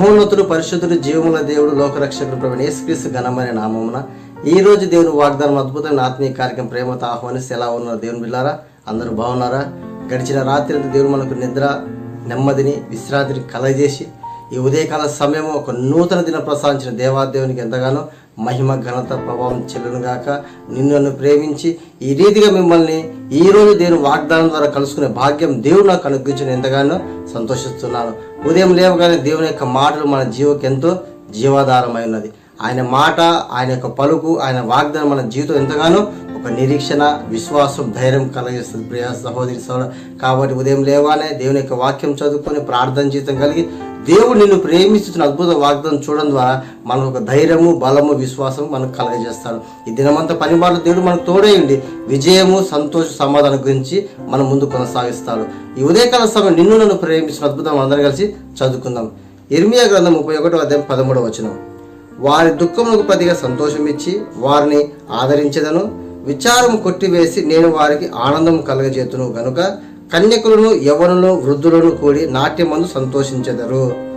మహోన్నతుడు పరిశుద్ధుడు జీవముల దేవుడు లోకరక్షకుడు ప్రవీణ యేసుక్రీస్తు ఘనమైన నామమున ఈ రోజు దేవుని వాగ్దానం అద్భుతమైన ఆత్మీయ కార్యక్రమం ప్రేమతో ఆహ్వానిస్తే ఎలా ఉన్నారు దేవుని బిల్లారా అందరూ బాగున్నారా? గడిచిన రాత్రి దేవుడు మనకు నిద్ర నెమ్మదిని విశ్రాంతిని కలగజేసి ఈ ఉదయకాల సమయం ఒక నూతన దిన ప్రసాదించిన దేవాదేవునికి ఎంతగానో మహిమ ఘనత ప్రభావం చెల్లునుగాక నిన్ను నన్ను ప్రేమించి ఈ రీతిగా మిమ్మల్ని ఈ రోజు వాగ్దానం ద్వారా కలుసుకునే భాగ్యం దేవుడు నాకు అనుగ్రహించిన ఎంతగానో సంతోషిస్తున్నాను. ఉదయం లేవగానే దేవుని యొక్క మాటలు మన జీవకి ఎంతో జీవాధారమైనది ఆయన మాట ఆయన యొక్క పలుకు ఆయన వాగ్దానం మన జీవితం ఎంతగానో ఒక నిరీక్షణ విశ్వాసం ధైర్యం కలిగిస్తుంది. ప్రియ సహోదరి సహోదరు కాబట్టి ఉదయం లేవానే దేవుని యొక్క వాక్యం చదువుకొని ప్రార్థన జీతం కలిగి దేవుడు నిన్ను ప్రేమిస్తున్న అద్భుత వాగ్దానం చూడడం ద్వారా మనకు ఒక ధైర్యము బలము విశ్వాసం మనకు కలగజేస్తాడు. ఈ దినమంతా పని మాటలు దేవుడు మనకు తోడేయండి విజయము సంతోష సమాధానం గురించి మనం ముందు కొనసాగిస్తాడు. ఈ ఉదయకాల సమయం నిన్ను నన్ను ప్రేమిస్తున్న అద్భుతం అందరం కలిసి చదువుకుందాం. ఇర్మియా గ్రంథం ముప్పై ఒకటో అధ్యాయం పదమూడవ వచనం. వారి దుఃఖములకు ప్రతిగా సంతోషం ఇచ్చి వారిని ఆదరించదను. విచారం కొట్టివేసి నేను వారికి ఆనందం కలగజేతును గనుక కన్యకులను యవనులను వృద్ధులను కూడి నాట్యమందు సంతోషించెదరు.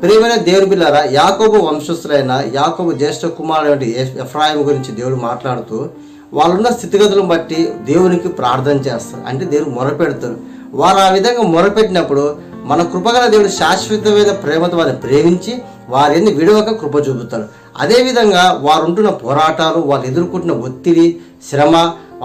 ప్రియమైన దేవుని బిల్లారా యాకోబు వంశస్థులైన యాకోబు జ్యేష్ఠ కుమారుడు ఎఫ్రాయిం గురించి దేవుడు మాట్లాడుతూ వాళ్ళున్న స్థితిగతులను బట్టి దేవునికి ప్రార్థన చేస్తారు. అంటే దేవుడు మొరపెడతారు. వారు ఆ విధంగా మొరపెట్టినప్పుడు మన కృపగల దేవుడు శాశ్వతమైన ప్రేమతో వారిని ప్రేమించి వారిని విడవక కృప చూపుతాడు. అదేవిధంగా వారు ఉంటున్న పోరాటాలు వాళ్ళు ఎదుర్కొంటున్న ఒత్తిడి శ్రమ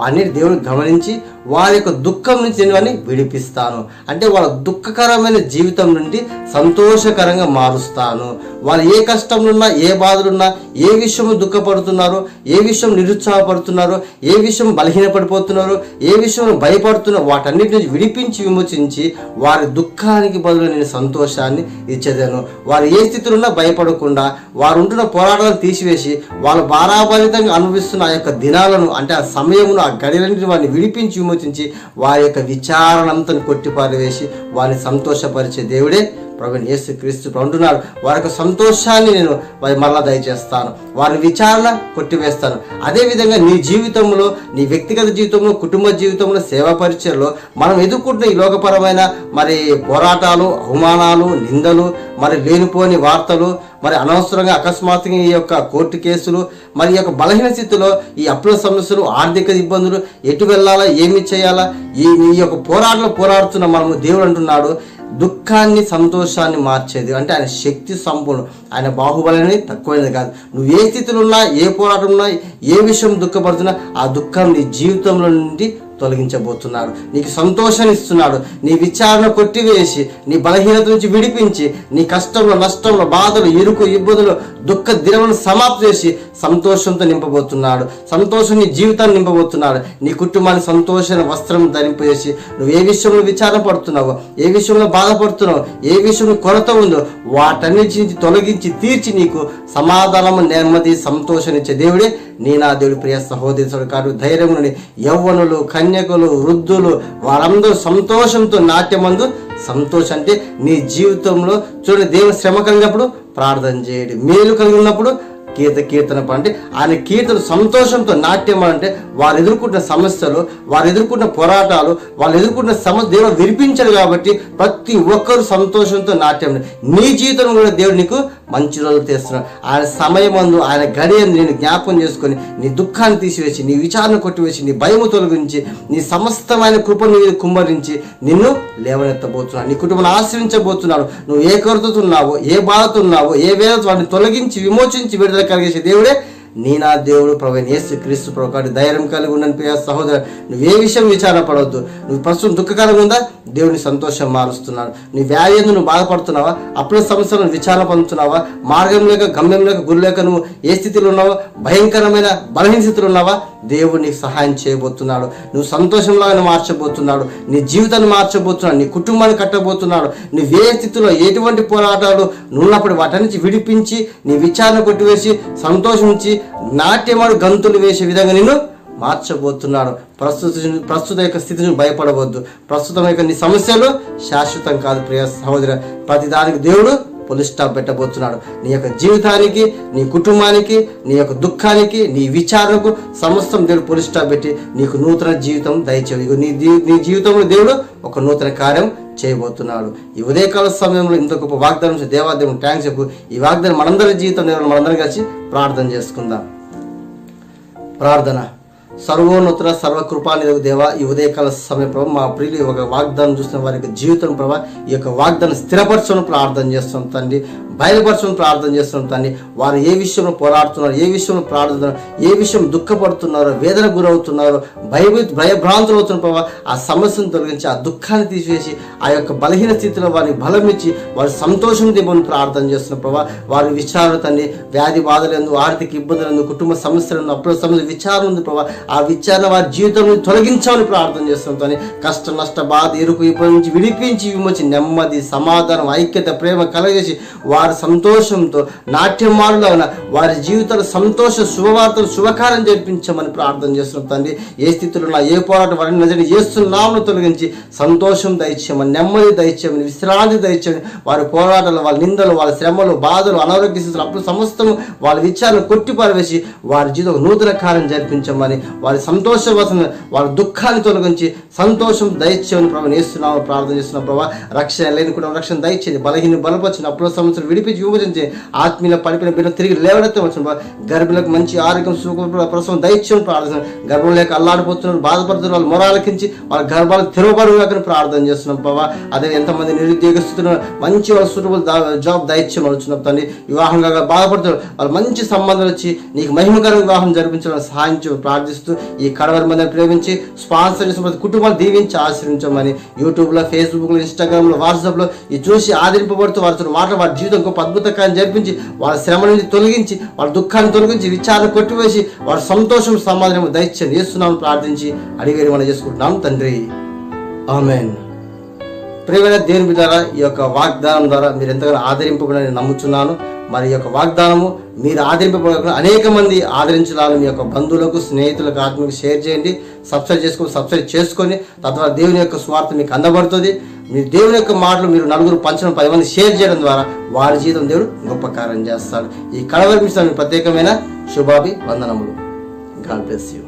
అన్నిటి దేవుడు గమనించి వారి యొక్క దుఃఖం నుంచి నేను వారిని విడిపిస్తాను. అంటే వాళ్ళ దుఃఖకరమైన జీవితం నుండి సంతోషకరంగా మారుస్తాను. వాళ్ళు ఏ కష్టంలో ఉన్నా ఏ బాధలున్నా ఏ విషయం దుఃఖపడుతున్నారో ఏ విషయం నిరుత్సాహపడుతున్నారో ఏ విషయం బలహీనపడిపోతున్నారో ఏ విషయం భయపడుతున్నారో వాటన్నిటి నుంచి విడిపించి విమోచించి వారి దుఃఖానికి బదులు నేను సంతోషాన్ని ఇచ్చేదాను. వారు ఏ స్థితిలో ఉన్నా భయపడకుండా వారు ఉంటున్న పోరాటాలను తీసివేసి వాళ్ళు భారాభరితంగా అనుభవిస్తున్న ఆ యొక్క దినాలను అంటే ఆ సమయమును ఆ గడిలన్నింటిని వారిని విడిపించి విమోచించి వారి యొక్క విచారణంతా కొట్టిపారవేసి వారిని సంతోషపరిచే దేవుడే ప్రభుని యేసు క్రీస్తు అంటున్నాడు వారి యొక్క సంతోషాన్ని నేను వారి మరలా దయచేస్తాను. వారి విచారణ కొట్టివేస్తాను. అదేవిధంగా నీ జీవితంలో నీ వ్యక్తిగత జీవితంలో కుటుంబ జీవితంలో సేవా పరిచయంలో మనం ఎదుర్కొంటున్న ఈ లోకపరమైన మరి పోరాటాలు అవమానాలు నిందలు మరి లేనిపోని వార్తలు మరి అనవసరంగా అకస్మాత్తుగా ఈ యొక్క కోర్టు కేసులు మరి ఈ యొక్క బలహీన స్థితిలో ఈ అప్పుల సమస్యలు ఆర్థిక ఇబ్బందులు ఎటు వెళ్ళాలా ఏమి చేయాలా ఈ ఈ యొక్క పోరాటలు పోరాడుతున్న మనము దేవుడు అంటున్నాడు దుఃఖాన్ని సంతోషాన్ని మార్చేది. అంటే ఆయన శక్తి సంపూర్ణం. ఆయన బాహుబలి తక్కువైనది కాదు. నువ్వు ఏ స్థితిలో ఉన్నా ఏ పోరాటం ఉన్నా ఏ విషయం దుఃఖపడుతున్నా ఆ దుఃఖం నీ జీవితంలో నుండి తొలగించబోతున్నాడు. నీకు సంతోషాన్ని ఇస్తున్నాడు నీ విచారణ కొట్టివేసి నీ బలహీనత నుంచి విడిపించి నీ కష్టంలో నష్టంలో బాధలు ఇరుకు ఇబ్బందులు దుఃఖ దినములను సమాప్తి చేసి సంతోషంతో నింపబోతున్నాడు. సంతోషం నీ జీవితాన్ని నింపబోతున్నాడు. నీ కుటుంబాన్ని సంతోషమైన వస్త్రం ధరింపజేసి నువ్వు ఏ విషయంలో విచారణ పడుతున్నావో ఏ విషయంలో బాధపడుతున్నావు ఏ విషయంలో కొరత ఉందో వాటన్నిటి నుంచి తొలగించి తీర్చి నీకు సమాధానము నెమ్మది సంతోషాన్నిచ్చే దేవుడే నీ నా దేవుడు. ప్రియ సహోదరుడు కాదు ధైర్యముని యవ్వనులు కన్యకులు వృద్ధులు వారందరూ సంతోషంతో నాట్యమందు సంతోషం అంటే నీ జీవితంలో చూడండి దేవుని శ్రమ కలిగినప్పుడు ప్రార్థన చేయడు. మేలు కలిగి కీర్త కీర్తన అంటే ఆయన కీర్తన సంతోషంతో నాట్యం అంటే వారు ఎదుర్కొంటున్న సమస్యలు వారు ఎదుర్కొంటున్న పోరాటాలు వాళ్ళు ఎదుర్కొంటున్న సమస్య దేవుడు విరిపించాడు కాబట్టి ప్రతి ఒక్కరు సంతోషంతో నాట్యం. నీ జీవితం కూడా దేవుడు నీకు మంచి రోజులు తెస్తున్నాడు. ఆయన సమయమందు ఆయన గడియను నేను జ్ఞాపకం చేసుకొని నీ దుఃఖాన్ని తీసివేసి నీ విచారణ కొట్టివేసి నీ భయము తొలగించి నీ సమస్తమైన కృపను నీ మీద కుమ్మరించి నిన్ను లేవనెత్తబోతున్నాడు. నీ కుటుంబాన్ని ఆశ్రయించబోతున్నాడు. నువ్వు ఏ కొరతతో ఉన్నావో ఏ బాధతో ఉన్నావో ఏ వేదతో వాటిని తొలగించి విమోచించి విడుదల కలిగేసే దేవుడే నీ నా దేవుడు ప్రభు ఏసు క్రీస్తు ప్రభు ధైర్యం కలిగి ఉండని ప్రియ సహోదరు. నువ్వు ఏ విషయం విచారపడవద్దు. నువ్వు ప్రస్తుతం దుఃఖకరంగా ఉందా? దేవుని సంతోషం మారుస్తున్నాడు నీ వ్యాధి నువ్వు బాధపడుతున్నావా? అప్పుల సమస్యలను విచారణ పొందుతున్నావా? మార్గం లేక గమ్యం లేక గురి లేక నువ్వు ఏ స్థితిలో ఉన్నావా? భయంకరమైన బలహీన స్థితిలో ఉన్నావా? దేవుడు నీకు సహాయం చేయబోతున్నాడు. నువ్వు సంతోషంలాగా మార్చబోతున్నాడు. నీ జీవితాన్ని మార్చబోతున్నాడు. నీ కుటుంబాన్ని కట్టబోతున్నాడు. నువ్వు ఏ స్థితిలో ఎటువంటి పోరాటాలు నున్నప్పుడు వాటి నుంచి విడిపించి నీ విచారణ కొట్టివేసి సంతోషించి నాట్యమాడు గంతులు వేసే విధంగా నిన్ను మార్చబోతున్నాడు. ప్రస్తుత ప్రస్తుత యొక్క స్థితిని భయపడవద్దు. ప్రస్తుతం యొక్క నీ సమస్యలు శాశ్వతం కాదు ప్రియ సహోదర. ప్రతి దానికి దేవుడు పులి స్టాప్ పెట్టబోతున్నాడు. నీ యొక్క జీవితానికి నీ కుటుంబానికి నీ యొక్క దుఃఖానికి నీ విచారణకు సమస్తం దేవుడు పులి స్టాప్ పెట్టి నీకు నూతన జీవితం దయచేవి నీ నీ జీవితంలో దేవుడు ఒక నూతన కార్యం చేయబోతున్నాడు ఈ ఉదయకాల సమయంలో ఇంత గొప్ప వాగ్దానం దేవాదేవుని థ్యాంక్స్ చెప్పు. ఈ వాగ్దానం మనందరి జీవితం నేను మనందరం కలిసి ప్రార్థన చేసుకుందాం. ప్రార్థన. సర్వోన్నతుల సర్వకృపానిధి దేవ ఈ ఉదయకాల సమయ ప్రభావ మా ప్రియులు ఒక వాగ్దానం చూసిన వారి యొక్క జీవితం ప్రభావ ఈ యొక్క వాగ్దానం స్థిరపరచను ప్రార్థన చేస్తాం తండ్రి. బయలుపరచడం ప్రార్థన చేస్తున్నాం తండ్రి. వారు ఏ విషయంలో పోరాడుతున్నారు ఏ విషయంలో ప్రార్థన ఏ విషయం దుఃఖపడుతున్నారో వేదన గురవుతున్నారో భయ భయభ్రాంతులు అవుతున్న ప్రభావ ఆ సమస్యను తొలగించి ఆ దుఃఖాన్ని తీసివేసి ఆ యొక్క బలహీన స్థితిలో వారిని బలం ఇచ్చి వారి సంతోషం దిమ్మని ప్రార్థన చేస్తున్న ప్రభావ వారి విచారణ తండ్రి వ్యాధి బాధలందు ఆర్థిక ఇబ్బందులందు కుటుంబ సమస్యలందు అప్పుల సమస్య విచారణ ఉంది ప్రభావ ఆ విచారణ వారి జీవితం నుంచి తొలగించాలని ప్రార్థన చేస్తున్నాం తండ్రి. కష్ట నష్ట బాధ ఇరుకు ఇబ్బంది నుంచి విడిపించి విమోచి నెమ్మది సమాధానం ఐక్యత ప్రేమ కలిగేసి వారి సంతోషంతో నాట్యమారులో ఉన్న వారి జీవితాలు సంతోష శుభవార్తలు శుభకారం జరిపించమని ప్రార్థన చేస్తున్నాం తండ్రి. ఏ స్థితిలో ఉన్నా ఏ పోరాటం వారిని నజడి చేస్తున్నామని తొలగించి సంతోషం దయచేయమని నెమ్మది దయచేయమని విశ్రాంతి దయచేయమని వారి పోరాటాలు వాళ్ళ నిందలు వాళ్ళ శ్రమలు బాధలు అనారోగ్య స్థితులు అప్పుడు సమస్తం వాళ్ళ విచారణ కొట్టిపారవేసి వారి జీవితం నూతన కార్యం జరిపించమని వారి సంతోషవసం వారి దుఃఖాన్ని తొలగించి సంతోషం దయచేయమని ప్రభావ నేస్తున్నాము ప్రార్థన చేస్తున్నాం ప్రభావ రక్షణ లేని కూడా రక్షణ దయచేయండి. బలహీన బలపరిచిన అప్పుడు సంవత్సరం విడిపించి విభజించి ఆత్మీయ పడిపోయిన బిడ్డ తిరిగి లేవనెత్తే వచ్చిన గర్భిణులకు మంచి ఆరోగ్యం సుఖ ప్రసవం దయచేయమని ప్రార్థన గర్భం లేక అల్లాడిపోతున్నారు బాధపడుతున్నారు వాళ్ళు మొరాలకించి వాళ్ళ గర్భాలు తెరవబడుగాకని ప్రార్థన చేస్తున్నాం బాబా అదే ఎంతమంది నిరుద్యోగస్తున్న మంచి వాళ్ళ సూటబుల్ జాబ్ దయచేయమని వచ్చిన తండ్రి. వివాహంగా బాధపడుతున్నారు వాళ్ళు మంచి సంబంధాలు వచ్చి నీకు మహిమకర వివాహం జరిపించాలని సహాయం ప్రార్థిస్తూ ఈ కడవరి మందిని ప్రేమించి స్పాన్సర్ చేసిన ప్రతి కుటుంబాలు దీవించి ఆశ్రయించమని యూట్యూబ్లో ఫేస్బుక్లో ఇన్స్టాగ్రామ్లో వాట్సాప్లో ఈ చూసి ఆదరింపబడుతూ వారితో మాట్లాడు వారి జీవితం గొప్ప అద్భుత కార్యం జరిపించి వాళ్ళ శ్రమ నుంచి తొలగించి వాళ్ళ దుఃఖాన్ని తొలగించి విచారణ కొట్టివేసి వారి సంతోషం సమాధానం దయచేసి చేస్తున్నామని ప్రార్థించి అడిగేది మనం చేసుకుంటున్నాం తండ్రి. ఆమెన్. ప్రియమైన దేవుని బిడ్డారా ఈ యొక్క వాగ్దానం ద్వారా మీరు ఎంతగానో ఆదరింపబడని నమ్ముచున్నాను. మరి ఈ యొక్క వాగ్దానము మీరు ఆదరింపబడకుండా అనేక మంది ఆదరించాలని మీ యొక్క బంధువులకు స్నేహితులకు ఆత్మకు షేర్ చేయండి. సబ్స్క్రైబ్ చేసుకొని సబ్స్క్రైబ్ చేసుకొని తద్వారా దేవుని యొక్క స్వార్థ మీకు అందబడుతుంది. మీరు దేవుని యొక్క మాటలు మీరు నలుగురు పంచడం పది మంది షేర్ చేయడం ద్వారా వారి జీవితం దేవుడు గొప్ప కార్యం చేస్తాడు. ఈ కళ మిషన్ ప్రత్యేకమైన శుభాభి వందనములు గాడ్ బ్లెస్ యూ